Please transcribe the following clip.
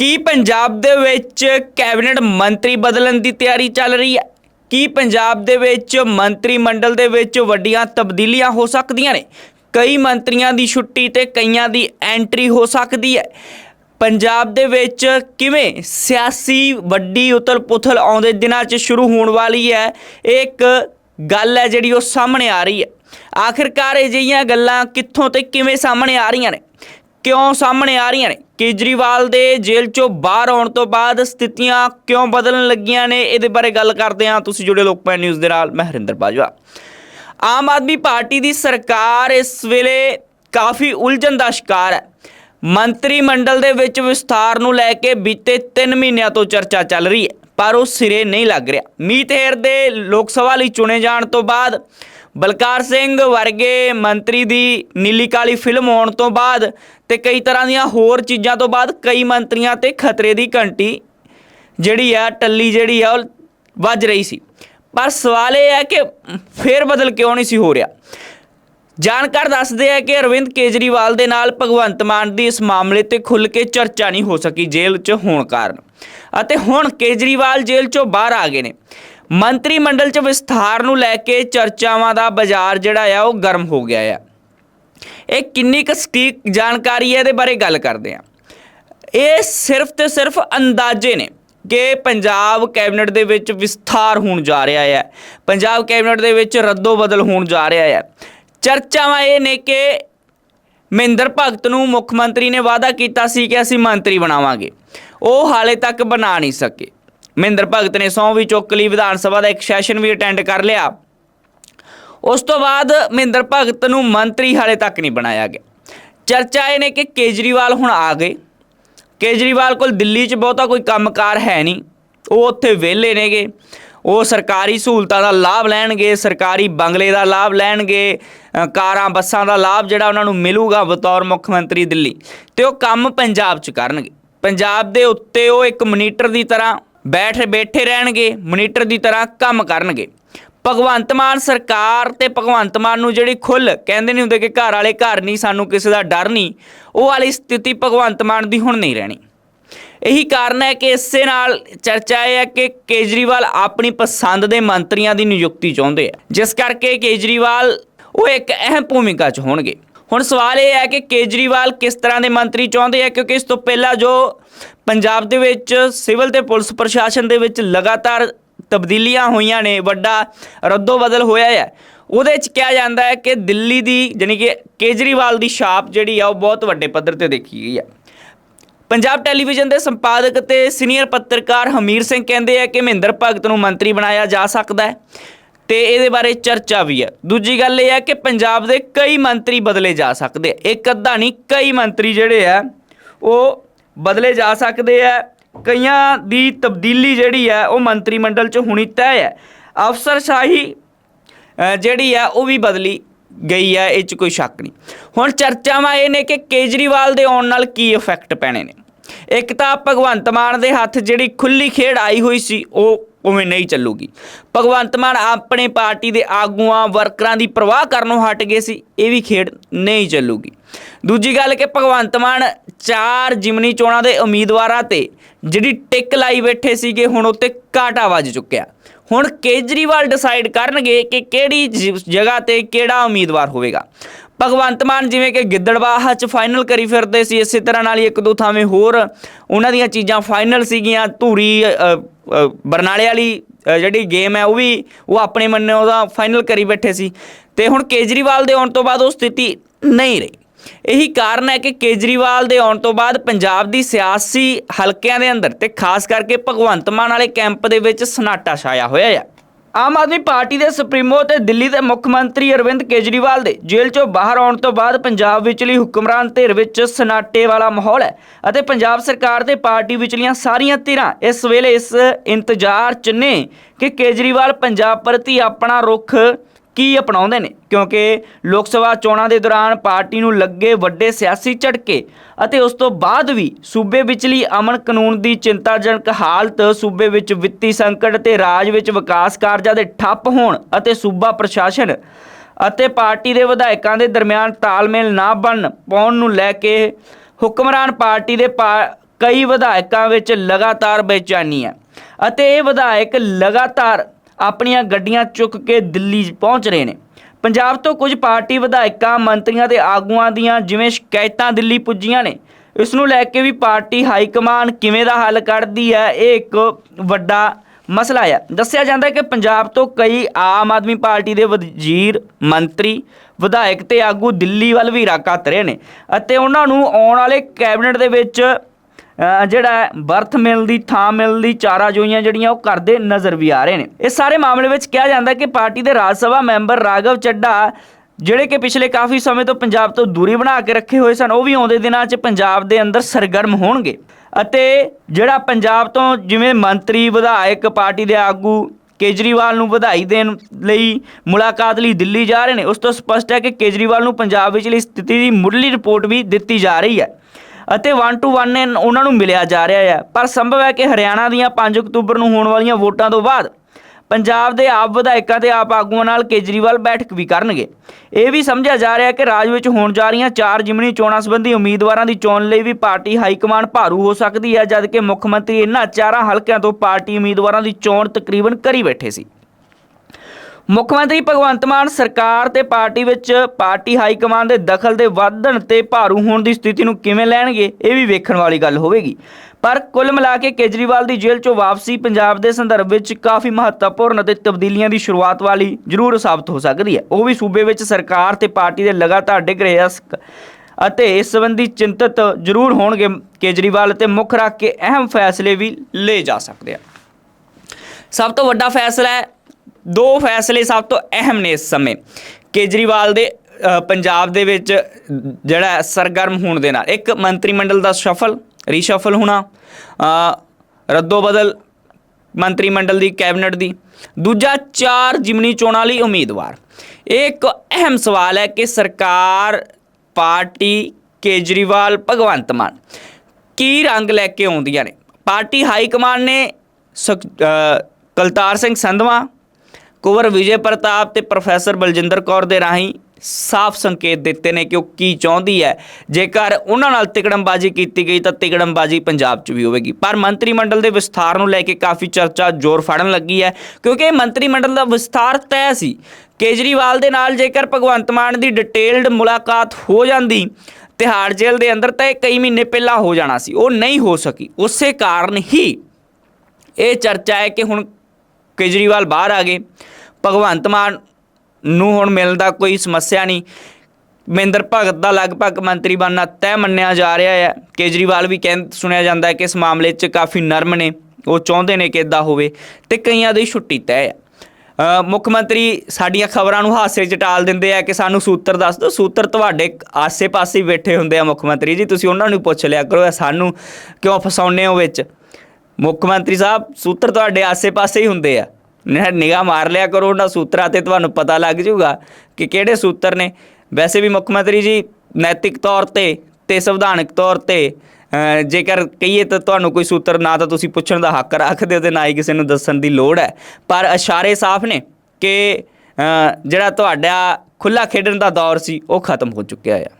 ਕੀ ਪੰਜਾਬ ਦੇ ਵਿੱਚ ਕੈਬਨਿਟ ਮੰਤਰੀ ਬਦਲਣ ਦੀ ਤਿਆਰੀ ਚੱਲ ਰਹੀ ਹੈ? ਕੀ ਪੰਜਾਬ ਦੇ ਵਿੱਚ ਮੰਤਰੀ ਮੰਡਲ ਦੇ ਵਿੱਚ ਵੱਡੀਆਂ ਤਬਦੀਲੀਆਂ ਹੋ ਸਕਦੀਆਂ ਨੇ? ਕਈ ਮੰਤਰੀਆਂ ਦੀ ਛੁੱਟੀ ਤੇ ਕਈਆਂ ਦੀ ਐਂਟਰੀ ਹੋ ਸਕਦੀ ਹੈ। ਪੰਜਾਬ ਦੇ ਵਿੱਚ ਕਿਵੇਂ ਸਿਆਸੀ ਵੱਡੀ ਉਥਲ-ਪੁਥਲ ਆਉਂਦੇ ਦਿਨਾਂ 'ਚ ਸ਼ੁਰੂ ਹੋਣ ਵਾਲੀ ਹੈ? ਇਹ ਇੱਕ ਗੱਲ ਹੈ ਜਿਹੜੀ ਉਹ ਸਾਹਮਣੇ ਆ ਰਹੀ ਹੈ। ਆਖਿਰਕਾਰ ਅਜਿਹੀਆਂ ਗੱਲਾਂ ਕਿੱਥੋਂ ਤੇ ਕਿਵੇਂ ਸਾਹਮਣੇ ਆ ਰਹੀਆਂ ਨੇ? ਕਿਉਂ ਸਾਹਮਣੇ ਆ ਰਹੀਆਂ ਨੇ? ਕੇਜਰੀਵਾਲ ਦੇ ਜੇਲ੍ਹ ਚੋਂ ਬਾਹਰ ਆਉਣ ਤੋਂ ਬਾਅਦ ਸਥਿਤੀਆਂ ਕਿਉਂ ਬਦਲਣ ਲੱਗੀਆਂ ਨੇ? ਇਹਦੇ ਬਾਰੇ ਗੱਲ ਕਰਦੇ ਹਾਂ। ਤੁਸੀਂ ਜੁੜੇ ਲੋਕਪਾਲ ਨਿਊਜ਼ ਦੇ ਨਾਲ, ਮੈਂ ਹਰਿੰਦਰ ਬਾਜਵਾ। ਆਮ ਆਦਮੀ ਪਾਰਟੀ ਦੀ ਸਰਕਾਰ ਇਸ ਵੇਲੇ ਕਾਫੀ ਉਲਝਣ ਦਾ ਸ਼ਿਕਾਰ ਹੈ। ਮੰਤਰੀ ਮੰਡਲ ਦੇ ਵਿੱਚ ਵਿਸਥਾਰ ਨੂੰ ਲੈ ਕੇ ਬੀਤੇ 3 ਮਹੀਨਿਆਂ ਤੋਂ ਚਰਚਾ ਚੱਲ ਰਹੀ ਹੈ, ਪਰ ਉਹ ਸਿਰੇ ਨਹੀਂ ਲੱਗ ਰਿਹਾ। ਮੀਤ ਹੇਰ ਦੇ ਲੋਕ ਸਭਾ ਲਈ ਚੁਣੇ ਜਾਣ ਤੋਂ ਬਾਅਦ ਬਲਕਾਰ ਸਿੰਘ ਵਰਗੇ ਮੰਤਰੀ ਦੀ ਨੀਲੀ ਕਾਲੀ ਫਿਲਮ ਆਉਣ ਤੋਂ ਬਾਅਦ ਤੇ ਕਈ ਤਰ੍ਹਾਂ ਦੀਆਂ ਹੋਰ ਚੀਜ਼ਾਂ ਤੋਂ ਬਾਅਦ ਕਈ ਮੰਤਰੀਆਂ ਤੇ ਖਤਰੇ ਦੀ ਘੰਟੀ ਜਿਹੜੀ ਆ, ਟੱਲੀ ਜਿਹੜੀ ਆ, ਉਹ ਵੱਜ ਰਹੀ ਸੀ। ਪਰ ਸਵਾਲ ਇਹ ਹੈ ਕਿ ਫੇਰ ਬਦਲ ਕਿਉਂ ਨਹੀਂ ਸੀ ਹੋ ਰਿਹਾ? ਜਾਣਕਾਰ ਦੱਸਦੇ ਆ ਕਿ ਅਰਵਿੰਦ ਕੇਜਰੀਵਾਲ ਦੇ ਨਾਲ ਭਗਵੰਤ ਮਾਨ ਦੀ ਇਸ ਮਾਮਲੇ ਤੇ ਖੁੱਲ ਕੇ ਚਰਚਾ ਨਹੀਂ ਹੋ ਸਕੀ ਜੇਲ੍ਹ 'ਚ ਹੋਣ ਕਾਰਨ। ਅਤੇ ਹੁਣ ਕੇਜਰੀਵਾਲ ਜੇਲ੍ਹ 'ਚੋਂ ਬਾਹਰ ਆ ਗਏ ਨੇ। ਮੰਤਰੀ ਮੰਡਲ 'ਚ ਵਿਸਥਾਰ ਨੂੰ ਲੈ ਕੇ ਚਰਚਾਵਾਂ ਦਾ ਬਾਜ਼ਾਰ ਜਿਹੜਾ ਆ ਉਹ ਗਰਮ ਹੋ ਗਿਆ ਆ। ਇਹ ਕਿੰਨੀ ਕੁ ਸਟੀਕ ਜਾਣਕਾਰੀ ਹੈ ਇਹਦੇ ਬਾਰੇ ਗੱਲ ਕਰਦੇ ਆ। ਇਹ ਸਿਰਫ ਤੇ ਸਿਰਫ ਅੰਦਾਜ਼ੇ ਨੇ ਕਿ ਪੰਜਾਬ ਕੈਬਨਿਟ ਦੇ ਵਿੱਚ ਵਿਸਥਾਰ ਹੋਣ ਜਾ ਰਿਹਾ ਹੈ ਪੰਜਾਬ ਕੈਬਨਿਟ ਦੇ ਵਿੱਚ ਰੱਦੋ ਬਦਲ ਹੋਣ ਜਾ ਰਿਹਾ ਹੈ ਚਰਚਾਵਾਂ ਇਹ ਨੇ ਕਿ ਮਹਿੰਦਰ ਭਗਤ ਨੂੰ ਮੁੱਖ ਮੰਤਰੀ ਨੇ ਵਾਅਦਾ ਕੀਤਾ ਸੀ ਕਿ ਅਸੀਂ ਮੰਤਰੀ ਬਣਾਵਾਂਗੇ। ਉਹ ਹਾਲੇ ਤੱਕ ਬਣਾ ਨਹੀਂ ਸਕੇ। ਮਹਿੰਦਰ ਭਗਤ ਨੇ ਸਹੁੰ ਵੀ ਚੁੱਕ ਲਈ, ਵਿਧਾਨ ਸਭਾ ਦਾ ਇੱਕ ਸੈਸ਼ਨ ਵੀ ਅਟੈਂਡ ਕਰ ਲਿਆ। ਉਸ ਤੋਂ ਬਾਅਦ ਮਹਿੰਦਰ ਭਗਤ ਨੂੰ ਮੰਤਰੀ ਹਾਲੇ ਤੱਕ ਨਹੀਂ ਬਣਾਇਆ ਗਿਆ। ਚਰਚਾ ਇਹ ਨੇ ਕਿ ਕੇਜਰੀਵਾਲ ਹੁਣ ਆ ਗਏ। ਕੇਜਰੀਵਾਲ ਕੋਲ ਦਿੱਲੀ 'ਚ ਬਹੁਤਾ ਕੋਈ ਕੰਮਕਾਰ ਹੈ ਨਹੀਂ। ਉਹ ਉੱਥੇ ਵਿਹਲੇ ਨੇਗੇ। ਉਹ ਸਰਕਾਰੀ ਸਹੂਲਤਾਂ ਦਾ ਲਾਭ ਲੈਣਗੇ, ਸਰਕਾਰੀ ਬੰਗਲੇ ਦਾ ਲਾਭ ਲੈਣਗੇ ਕਾਰਾਂ, ਬੱਸਾਂ ਦਾ ਲਾਭ ਜਿਹੜਾ ਉਹਨਾਂ ਨੂੰ ਮਿਲੂਗਾ ਬਤੌਰ ਮੁੱਖ ਮੰਤਰੀ ਦਿੱਲੀ। ਤੇ ਉਹ ਕੰਮ ਪੰਜਾਬ 'ਚ ਕਰਨਗੇ। ਪੰਜਾਬ ਦੇ ਉੱਤੇ ਉਹ ਇੱਕ ਮਨੀਟਰ ਦੀ ਤਰ੍ਹਾਂ ਬੈਠ ਬੈਠੇ ਰਹਿਣਗੇ, ਮੋਨੀਟਰ ਦੀ ਤਰ੍ਹਾਂ ਕੰਮ ਕਰਨਗੇ। ਭਗਵੰਤ ਮਾਨ ਸਰਕਾਰ ਤੇ ਭਗਵੰਤ ਮਾਨ ਨੂੰ ਜਿਹੜੀ ਖੁੱਲ ਕਹਿੰਦੇ ਨਹੀਂ ਹੁੰਦੇ ਕਿ ਘਰ ਵਾਲੇ ਘਰ ਨਹੀਂ, ਸਾਨੂੰ ਕਿਸੇ ਦਾ ਡਰ ਨਹੀਂ, ਉਹ ਵਾਲੀ ਸਥਿਤੀ ਭਗਵੰਤ ਮਾਨ ਦੀ ਹੁਣ ਨਹੀਂ ਰਹਿਣੀ। ਇਹੀ ਕਾਰਨ ਹੈ ਕਿ ਇਸੇ ਨਾਲ ਚਰਚਾ ਇਹ ਹੈ ਕਿ ਕੇਜਰੀਵਾਲ ਆਪਣੀ ਪਸੰਦ ਦੇ ਮੰਤਰੀਆਂ ਦੀ ਨਿਯੁਕਤੀ ਚਾਹੁੰਦੇ ਆ। ਜਿਸ ਕਰਕੇ ਕੇਜਰੀਵਾਲ ਉਹ ਇੱਕ ਅਹਿਮ ਭੂਮਿਕਾ 'ਚ ਹੋਣਗੇ। ਹੁਣ ਸਵਾਲ ਇਹ ਹੈ ਕਿ ਕੇਜਰੀਵਾਲ ਕਿਸ ਤਰ੍ਹਾਂ ਦੇ ਮੰਤਰੀ ਚਾਹੁੰਦੇ ਆ? ਕਿਉਂਕਿ ਇਸ ਤੋਂ ਪਹਿਲਾਂ ਜੋ ਪੰਜਾਬ ਦੇ ਵਿੱਚ ਸਿਵਲ ਤੇ ਪੁਲਿਸ ਪ੍ਰਸ਼ਾਸਨ ਦੇ ਵਿੱਚ ਲਗਾਤਾਰ ਤਬਦੀਲੀਆਂ ਹੋਈਆਂ ਨੇ, ਵੱਡਾ ਰੱਦੋ ਬਦਲ ਹੋਇਆ ਹੈ ਉਹਦੇ 'ਚ ਕਿਹਾ ਜਾਂਦਾ ਹੈ ਕਿ ਦਿੱਲੀ ਦੀ ਜਾਣੀ ਕਿ ਕੇਜਰੀਵਾਲ ਦੀ ਛਾਪ ਜਿਹੜੀ ਆ, ਉਹ ਬਹੁਤ ਵੱਡੇ ਪੱਧਰ ਤੇ ਦੇਖੀ ਗਈ ਹੈ ਪੰਜਾਬ ਟੈਲੀਵਿਜ਼ਨ ਦੇ ਸੰਪਾਦਕ ਤੇ ਸੀਨੀਅਰ ਪੱਤਰਕਾਰ ਹਮੀਰ ਸਿੰਘ ਕਹਿੰਦੇ ਆ ਕਿ ਮਹਿੰਦਰ ਭਗਤ ਨੂੰ ਮੰਤਰੀ ਬਣਾਇਆ ਜਾ ਸਕਦਾ ਹੈ। ਤੇ ਇਹਦੇ ਬਾਰੇ ਚਰਚਾ ਵੀ ਹੈ। ਦੂਜੀ ਗੱਲ ਇਹ ਹੈ ਕਿ ਪੰਜਾਬ ਦੇ ਕਈ ਮੰਤਰੀ ਬਦਲੇ ਜਾ ਸਕਦੇ ਆ। ਇੱਕ ਅੱਧਾ ਨਹੀਂ, ਕਈ ਮੰਤਰੀ ਜਿਹੜੇ ਆ, ਉਹ ਬਦਲੇ ਜਾ ਸਕਦੇ ਆ। ਕਈਆਂ ਦੀ ਤਬਦੀਲੀ ਜਿਹੜੀ ਹੈ ਉਹ ਮੰਤਰੀ ਮੰਡਲ 'ਚ ਹੋਣੀ ਤੈਅ ਹੈ। ਅਫਸਰਸ਼ਾਹੀ ਜਿਹੜੀ ਆ, ਉਹ ਵੀ ਬਦਲੀ ਗਈ ਹੈ ਇਹ 'ਚ ਕੋਈ ਸ਼ੱਕ ਨਹੀਂ। ਹੁਣ ਚਰਚਾਵਾਂ ਇਹ ਨੇ ਕਿ ਕੇਜਰੀਵਾਲ ਦੇ ਆਉਣ ਨਾਲ ਕੀ ਇਫੈਕਟ ਪੈਣੇ ਨੇ। ਇੱਕ ਤਾਂ ਭਗਵੰਤ ਮਾਨ ਦੇ ਹੱਥ ਜਿਹੜੀ ਖੁੱਲੀ ਖੇਡ ਆਈ ਹੋਈ ਸੀ, ਉਹ ਉਵੇਂ ਨਹੀਂ ਚੱਲੂਗੀ। ਭਗਵੰਤ ਮਾਨ ਆਪਣੇ ਪਾਰਟੀ ਦੇ ਆਗੂਆਂ, ਵਰਕਰਾਂ ਦੀ ਪਰਵਾਹ ਕਰਨੋਂ ਹਟ ਗਏ ਸੀ, ਇਹ ਵੀ ਖੇਡ ਨਹੀਂ ਚੱਲੂਗੀ। ਦੂਜੀ ਗੱਲ ਕਿ ਭਗਵੰਤ ਮਾਨ ਚਾਰ ਜਿਮਨੀ ਚੋਣਾਂ ਦੇ ਉਮੀਦਵਾਰਾਂ ਤੇ ਜਿਹੜੀ ਟਿਕ ਲਾਈ ਬੈਠੇ ਸੀਗੇ, ਹੁਣ ਉੱਤੇ ਕਾਟਾ ਵੱਜ ਚੁੱਕਿਆ। ਹੁਣ ਕੇਜਰੀਵਾਲ ਡਿਸਾਈਡ ਕਰਨਗੇ ਕਿ ਕਿਹੜੀ ਜ- ਜਗ੍ਹਾ ਤੇ ਕਿਹੜਾ ਉਮੀਦਵਾਰ ਹੋਵੇਗਾ। ਭਗਵੰਤ ਮਾਨ ਜਿਵੇਂ ਕਿ ਗਿੱਦੜਬਾਹਾ ਚ ਫਾਈਨਲ ਕਰੀ ਫਿਰਦੇ ਸੀ, ਇਸੇ ਤਰ੍ਹਾਂ ਨਾਲ ਹੀ ਇੱਕ ਦੋ ਥਾਵੇਂ ਹੋਰ ਉਹਨਾਂ ਦੀਆਂ ਚੀਜ਼ਾਂ ਫਾਈਨਲ ਸੀਗੀਆਂ। ਧੂਰੀ ਬਰਨਾਲੇ ਵਾਲੀ ਜਿਹੜੀ ਗੇਮ ਹੈ ਉਹ ਵੀ, ਉਹ ਆਪਣੇ ਮੰਨੇ ਉਹਦਾ ਫਾਈਨਲ ਕਰੀ ਬੈਠੇ ਸੀ। ਤੇ ਹੁਣ ਕੇਜਰੀਵਾਲ ਦੇ ਆਉਣ ਤੋਂ ਬਾਅਦ ਉਹ ਸਥਿਤੀ ਨਹੀਂ ਰਹੀ। ਇਹੀ ਕਾਰਨ ਹੈ ਕਿ ਕੇਜਰੀਵਾਲ ਦੇ ਆਉਣ ਤੋਂ ਬਾਅਦ ਪੰਜਾਬ ਦੀ ਸਿਆਸੀ ਹਲਕਿਆਂ ਦੇ ਅੰਦਰ ਤੇ ਖਾਸ ਕਰਕੇ ਭਗਵੰਤ ਮਾਨ ਵਾਲੇ ਕੈਂਪ ਦੇ ਵਿੱਚ ਸਨਾਟਾ ਛਾਇਆ ਹੋਇਆ ਹੈ ਆਮ ਆਦਮੀ ਪਾਰਟੀ ਦੇ ਸੁਪਰੀਮੋ ਤੇ ਦਿੱਲੀ ਦੇ ਮੁੱਖ ਮੰਤਰੀ ਅਰਵਿੰਦ ਕੇਜਰੀਵਾਲ ਦੇ ਜੇਲ੍ਹ ਚੋਂ ਬਾਹਰ ਆਉਣ ਤੋਂ ਬਾਅਦ ਪੰਜਾਬ ਵਿਚਲੀ ਹੁਕਮਰਾਨ ਧਿਰ ਵਿੱਚ ਸਨਾਟੇ ਵਾਲਾ ਮਾਹੌਲ ਹੈ ਅਤੇ ਪੰਜਾਬ ਸਰਕਾਰ ਤੇ ਪਾਰਟੀ ਵਿਚਲੀਆਂ ਸਾਰੀਆਂ ਧਿਰਾਂ ਇਸ ਵੇਲੇ ਇਸ ਇੰਤਜ਼ਾਰ 'ਚ ਨੇ ਕਿ ਕੇਜਰੀਵਾਲ ਪੰਜਾਬ ਪ੍ਰਤੀ ਆਪਣਾ ਰੁਖ ਕੀ ਅਪਣਾਉਂਦੇ ਨੇ? ਕਿਉਂਕਿ ਲੋਕ ਸਭਾ ਚੋਣਾਂ ਦੇ ਦੌਰਾਨ ਪਾਰਟੀ ਨੂੰ ਲੱਗੇ ਵੱਡੇ ਸਿਆਸੀ ਝਟਕੇ ਅਤੇ ਉਸ ਤੋਂ ਬਾਅਦ ਵੀ ਸੂਬੇ ਵਿਚਲੀ ਅਮਨ ਕਾਨੂੰਨ ਦੀ ਚਿੰਤਾਜਨਕ ਹਾਲਤ ਸੂਬੇ ਵਿੱਚ ਵਿੱਤੀ ਸੰਕਟ ਤੇ ਰਾਜ ਵਿੱਚ ਵਿਕਾਸ ਕਾਰਜਾਂ ਦੇ ਠੱਪ ਹੋਣ ਅਤੇ ਸੂਬਾ ਪ੍ਰਸ਼ਾਸਨ ਅਤੇ ਪਾਰਟੀ ਦੇ ਵਿਧਾਇਕਾਂ ਦੇ ਦਰਮਿਆਨ ਤਾਲਮੇਲ ਨਾ ਬਣ ਪਾਉਣ ਨੂੰ ਲੈ ਕੇ ਹੁਕਮਰਾਨ ਪਾਰਟੀ ਦੇ ਪਾ- ਕਈ ਵਿਧਾਇਕਾਂ ਵਿੱਚ ਲਗਾਤਾਰ ਬੇਚੈਨੀ ਹੈ ਅਤੇ ਇਹ ਵਿਧਾਇਕ ਲਗਾਤਾਰ ਆਪਣੀਆਂ ਗੱਡੀਆਂ ਚੁੱਕ ਕੇ ਦਿੱਲੀ ਪਹੁੰਚ ਰਹੇ ਨੇ। ਪੰਜਾਬ ਤੋਂ ਕੁਝ ਪਾਰਟੀ ਵਿਧਾਇਕਾਂ, ਮੰਤਰੀਆਂ ਤੇ ਆਗੂਆਂ ਦੀਆਂ ਜਿਵੇਂ ਸ਼ਿਕਾਇਤਾਂ ਦਿੱਲੀ ਪੁੱਜੀਆਂ ਨੇ। ਇਸ ਨੂੰ ਲੈ ਕੇ ਵੀ ਪਾਰਟੀ ਹਾਈ ਕਮਾਨ ਕਿਵੇਂ ਦਾ ਹੱਲ ਕੱਢਦੀ ਹੈ, ਇਹ ਇੱਕ ਵੱਡਾ ਮਸਲਾ ਹੈ ਦੱਸਿਆ ਜਾਂਦਾ ਹੈ ਕਿ ਪੰਜਾਬ ਤੋਂ ਕਈ ਆਮ ਆਦਮੀ ਪਾਰਟੀ ਦੇ ਵਜ਼ੀਰ, ਮੰਤਰੀ, ਵਿਧਾਇਕ ਤੇ ਆਗੂ ਦਿੱਲੀ ਵੱਲ ਵੀ ਰਾਕਾ ਰਹੇ ਨੇ ਅਤੇ ਉਹਨਾਂ ਨੂੰ ਆਉਣ ਵਾਲੇ ਕੈਬਨਿਟ ਦੇ ਵਿੱਚ ਜਿਹੜਾ ਹੈ, ਬਰਥ ਮਿਲਦੀ ਥਾਂ ਮਿਲਦੀ ਚਾਰਾ ਜੋਈਆਂ ਜਿਹੜੀਆਂ ਉਹ ਕਰਦੇ ਨਜ਼ਰ ਵੀ ਆ ਰਹੇ ਨੇ। ਇਸ ਸਾਰੇ ਮਾਮਲੇ ਵਿੱਚ ਕਿਹਾ ਜਾਂਦਾ ਕਿ ਪਾਰਟੀ ਦੇ ਰਾਜ ਸਭਾ ਮੈਂਬਰ ਰਾਘਵ ਚੱਡਾ ਜਿਹੜੇ ਕਿ ਪਿਛਲੇ ਕਾਫੀ ਸਮੇਂ ਤੋਂ ਪੰਜਾਬ ਤੋਂ ਦੂਰੀ ਬਣਾ ਕੇ ਰੱਖੇ ਹੋਏ ਸਨ ਉਹ ਵੀ ਆਉਂਦੇ ਦਿਨਾਂ 'ਚ ਪੰਜਾਬ ਦੇ ਅੰਦਰ ਸਰਗਰਮ ਹੋਣਗੇ। ਅਤੇ ਜਿਹੜਾ ਪੰਜਾਬ ਤੋਂ ਜਿਵੇਂ ਮੰਤਰੀ ਵਿਧਾਇਕ ਪਾਰਟੀ ਦੇ ਆਗੂ ਕੇਜਰੀਵਾਲ ਨੂੰ ਵਧਾਈ ਦੇਣ ਲਈ ਮੁਲਾਕਾਤ ਲਈ ਦਿੱਲੀ ਜਾ ਰਹੇ ਨੇ ਉਸ ਤੋਂ ਸਪਸ਼ਟ ਹੈ ਕਿ ਕੇਜਰੀਵਾਲ ਨੂੰ ਪੰਜਾਬ ਵਿੱਚ ਲਈ ਸਥਿਤੀ ਦੀ ਮੁੱਢਲੀ ਰਿਪੋਰਟ ਵੀ ਦਿੱਤੀ ਜਾ ਰਹੀ ਹੈ। ਅਤੇ 1 ਟੂ 1 ਨੇ ਉਹਨਾਂ ਨੂੰ ਮਿਲਿਆ ਜਾ ਰਿਹਾ ਹੈ। ਪਰ ਸੰਭਵ ਹੈ ਕਿ ਹਰਿਆਣਾ ਦੀਆਂ 5 ਅਕਤੂਬਰ ਨੂੰ ਹੋਣ ਵਾਲੀਆਂ ਵੋਟਾਂ ਤੋਂ ਬਾਅਦ ਪੰਜਾਬ ਦੇ ਆਪ ਵਿਧਾਇਕਾਂ ਤੇ ਆਪ ਆਗੂਆਂ ਨਾਲ ਕੇਜਰੀਵਾਲ ਬੈਠਕ ਵੀ ਕਰਨਗੇ। ਇਹ ਵੀ ਸਮਝਿਆ ਜਾ ਰਿਹਾ ਹੈ ਕਿ ਰਾਜ ਵਿੱਚ ਹੋਣ ਜਾ ਰਹੀਆਂ ਚਾਰ ਜਿਮਣੀ ਚੋਣਾਂ ਸੰਬੰਧੀ ਉਮੀਦਵਾਰਾਂ ਦੀ ਚੋਣ ਲਈ ਵੀ ਪਾਰਟੀ ਹਾਈ ਕਮਾਂਡ ਭਾਰੂ ਹੋ ਸਕਦੀ ਹੈ, ਜਦਕਿ ਮੁੱਖ ਮੰਤਰੀ ਇਹਨਾਂ ਚਾਰਾਂ ਹਲਕਿਆਂ ਤੋਂ ਪਾਰਟੀ ਉਮੀਦਵਾਰਾਂ ਦੀ ਚੋਣ ਤਕਰੀਬਨ ਕਰੀ ਬੈਠੇ ਸੀ। ਮੁੱਖ ਮੰਤਰੀ ਭਗਵੰਤ ਮਾਨ ਸਰਕਾਰ ਤੇ ਪਾਰਟੀ ਵਿੱਚ ਪਾਰਟੀ ਹਾਈ ਕਮਾਂਡ ਦੇ ਦਖਲ ਦੇ ਵਧਣ ਤੇ ਭਾਰੂ ਹੋਣ ਦੀ ਸਥਿਤੀ ਨੂੰ ਕਿਵੇਂ ਲੈਣਗੇ, ਇਹ ਵੀ ਵੇਖਣ ਵਾਲੀ ਗੱਲ ਹੋਵੇਗੀ। ਪਰ ਕੁੱਲ ਮਿਲਾ ਕੇ ਕੇਜਰੀਵਾਲ ਦੀ ਜੇਲ੍ਹ ਚੋਂ ਵਾਪਸੀ ਪੰਜਾਬ ਦੇ ਸੰਦਰਭ ਵਿੱਚ ਕਾਫੀ ਮਹੱਤਵਪੂਰਨ ਅਤੇ ਤਬਦੀਲੀਆਂ ਦੀ ਸ਼ੁਰੂਆਤ ਵਾਲੀ ਜ਼ਰੂਰ ਸਾਬਤ ਹੋ ਸਕਦੀ ਹੈ। ਉਹ ਵੀ ਸੂਬੇ ਵਿੱਚ ਸਰਕਾਰ ਤੇ ਪਾਰਟੀ ਦੇ ਲਗਾਤਾਰ ਡਿੱਗ ਰਹੇ ਅਸਕ ਅਤੇ ਇਸ ਸੰਬੰਧੀ ਚਿੰਤਤ ਜ਼ਰੂਰ ਹੋਣਗੇ ਕੇਜਰੀਵਾਲ ਤੇ ਮੁੱਖ ਰੱਖ ਕੇ ਅਹਿਮ ਫੈਸਲੇ ਵੀ ਲਏ ਜਾ ਸਕਦੇ ਆ। ਸਭ ਤੋਂ ਵੱਡਾ ਫੈਸਲਾ ਹੈ ਦੋ ਫੈਸਲੇ ਸਭ ਤੋਂ ਅਹਿਮ ਨੇ ਇਸ ਸਮੇਂ। ਕੇਜਰੀਵਾਲ ਦੇ ਪੰਜਾਬ ਦੇ ਵਿੱਚ ਜਿਹੜਾ ਸਰਗਰਮ ਹੋਣ ਦੇ ਨਾਲ। ਇੱਕ ਮੰਤਰੀ ਮੰਡਲ ਦਾ ਸ਼ਫਲ ਰੀਸ਼ਫਲ ਹੋਣਾ ਰੱਦੋ ਬਦਲ ਮੰਤਰੀ ਮੰਡਲ ਦੀ ਕੈਬਨਿਟ ਦੀ। ਦੂਜਾ ਚਾਰ ਜਿਮਨੀ ਚੋਣਾਂ ਲਈ ਉਮੀਦਵਾਰ। ਇਹ ਇੱਕ ਅਹਿਮ ਸਵਾਲ ਹੈ ਕਿ ਸਰਕਾਰ ਪਾਰਟੀ ਕੇਜਰੀਵਾਲ ਭਗਵੰਤ ਮਾਨ ਕੀ ਰੰਗ ਲੈ ਕੇ ਆਉਂਦੀਆਂ ਨੇ? ਪਾਰਟੀ ਹਾਈ ਕਮਾਂਡ ਨੇ ਸੁਖ- ਅ, ਕਲਤਾਰ ਸਿੰਘ ਸੰਧਵਾ ਕੁਵਰ ਵਿਜੇ ਪ੍ਰਤਾਪ ਤੇ ਪ੍ਰੋਫੈਸਰ ਬਲਜਿੰਦਰ ਕੌਰ ਦੇ ਰਾਹੀਂ ਸਾਫ਼ ਸੰਕੇਤ ਦਿੱਤੇ ਨੇ ਕਿ ਉਹ ਕੀ ਚਾਹੁੰਦੀ ਹੈ। ਜੇਕਰ ਉਹਨਾਂ ਨਾਲ ਤਿਕੜਮਬਾਜ਼ੀ ਕੀਤੀ ਗਈ ਤਾਂ ਤਿਕੜਮਬਾਜ਼ੀ ਪੰਜਾਬ 'ਚ ਵੀ ਹੋਵੇਗੀ। ਪਰ ਮੰਤਰੀ ਮੰਡਲ ਦੇ ਵਿਸਥਾਰ ਨੂੰ ਲੈ ਕੇ ਕਾਫੀ ਚਰਚਾ ਜ਼ੋਰ ਫੜਨ ਲੱਗੀ ਹੈ, ਕਿਉਂਕਿ ਇਹ ਮੰਤਰੀ ਮੰਡਲ ਦਾ ਵਿਸਥਾਰ ਤੈਅ ਸੀ। ਕੇਜਰੀਵਾਲ ਦੇ ਨਾਲ ਜੇਕਰ ਭਗਵੰਤ ਮਾਨ ਦੀ ਡਿਟੇਲਡ ਮੁਲਾਕਾਤ ਹੋ ਜਾਂਦੀ, ਤਿਹਾੜ ਜੇਲ੍ਹ ਦੇ ਅੰਦਰ ਤਾਂ ਇਹ ਕਈ ਮਹੀਨੇ ਪਹਿਲਾਂ ਹੋ ਜਾਣਾ ਸੀ, ਉਹ ਨਹੀਂ ਹੋ ਸਕੀ। ਉਸੇ ਕਾਰਨ ਹੀ ਇਹ ਚਰਚਾ ਹੈ ਕਿ ਹੁਣ ਕੇਜਰੀਵਾਲ ਬਾਹਰ ਆ ਗਏ। ਭਗਵੰਤ ਮਾਨ ਨੂੰ ਹੁਣ ਮਿਲਣ ਦਾ ਕੋਈ ਸਮੱਸਿਆ ਨਹੀਂ। ਮਹਿੰਦਰ ਭਗਤ ਦਾ ਲਗਭਗ ਮੰਤਰੀ ਬਣਨਾ ਤੈਅ ਮੰਨਿਆ ਜਾ ਰਿਹਾ ਹੈ। ਕੇਜਰੀਵਾਲ ਵੀ ਕਹਿੰ, ਸੁਣਿਆ ਜਾਂਦਾ ਹੈ ਕਿ ਇਸ ਮਾਮਲੇ 'ਚ ਕਾਫੀ ਨਰਮ ਨੇ। ਉਹ ਚਾਹੁੰਦੇ ਨੇ ਕਿ ਇਦਾਂ ਹੋਵੇ ਤੇ ਕਈਆਂ ਦੀ ਛੁੱਟੀ ਤੈਅ ਹੈ। ਮੁੱਖ ਮੰਤਰੀ ਸਾਡੀਆਂ ਖਬਰਾਂ ਨੂੰ ਹਾਸੇ 'ਚ ਟਾਲ ਦਿੰਦੇ ਆ ਕਿ ਸਾਨੂੰ ਸੂਤਰ ਦੱਸ ਦਿਓ। ਸੂਤਰ ਤੁਹਾਡੇ ਆਸੇ-ਪਾਸੇ ਹੀ ਬੈਠੇ ਹੁੰਦੇ ਆ ਮੁੱਖ ਮੰਤਰੀ ਜੀ। ਤੁਸੀਂ ਉਹਨਾਂ ਨੂੰ ਪੁੱਛ ਲਿਆ ਕਰੋ ਇਹ ਸਾਨੂੰ ਕਿਉਂ ਫਸਾਉਂਦੇ ਹੋ ਵਿੱਚ? ਮੁੱਖ ਮੰਤਰੀ ਸਾਹਿਬ, ਸੂਤਰ ਤੁਹਾਡੇ ਆਸੇ-ਪਾਸੇ ਹੀ ਹੁੰਦੇ ਆ। ਨਿਗਾਹ ਮਾਰ ਲਿਆ ਕਰੋ, ਉਹਨਾਂ ਸੂਤਰਾਂ ਤੇ ਤੁਹਾਨੂੰ ਪਤਾ ਲੱਗ ਜਾਊਗਾ ਕਿ ਕਿਹੜੇ ਸੂਤਰ ਨੇ। ਵੈਸੇ ਵੀ ਮੁੱਖ ਮੰਤਰੀ ਜੀ, ਨੈਤਿਕ ਤੌਰ ਤੇ ਤੇ ਸੰਵਿਧਾਨਕ ਤੌਰ ਤੇ ਜੇਕਰ ਕਹੀਏ ਤਾਂ ਤੁਹਾਨੂੰ ਕੋਈ ਸੂਤਰ, ਨਾ ਤਾਂ ਤੁਸੀਂ ਪੁੱਛਣ ਦਾ ਹੱਕ ਰੱਖਦੇ ਹੋ ਤੇ ਨਾ ਹੀ ਕਿਸੇ ਨੂੰ ਦੱਸਣ ਦੀ ਲੋੜ ਹੈ। ਪਰ ਇਸ਼ਾਰੇ ਸਾਫ਼ ਨੇ ਕਿ ਜਿਹੜਾ ਤੁਹਾਡਾ ਖੁੱਲਾ ਖੇਡਣ ਦਾ ਦੌਰ ਸੀ, ਉਹ ਖਤਮ ਹੋ ਚੁੱਕਿਆ ਹੈ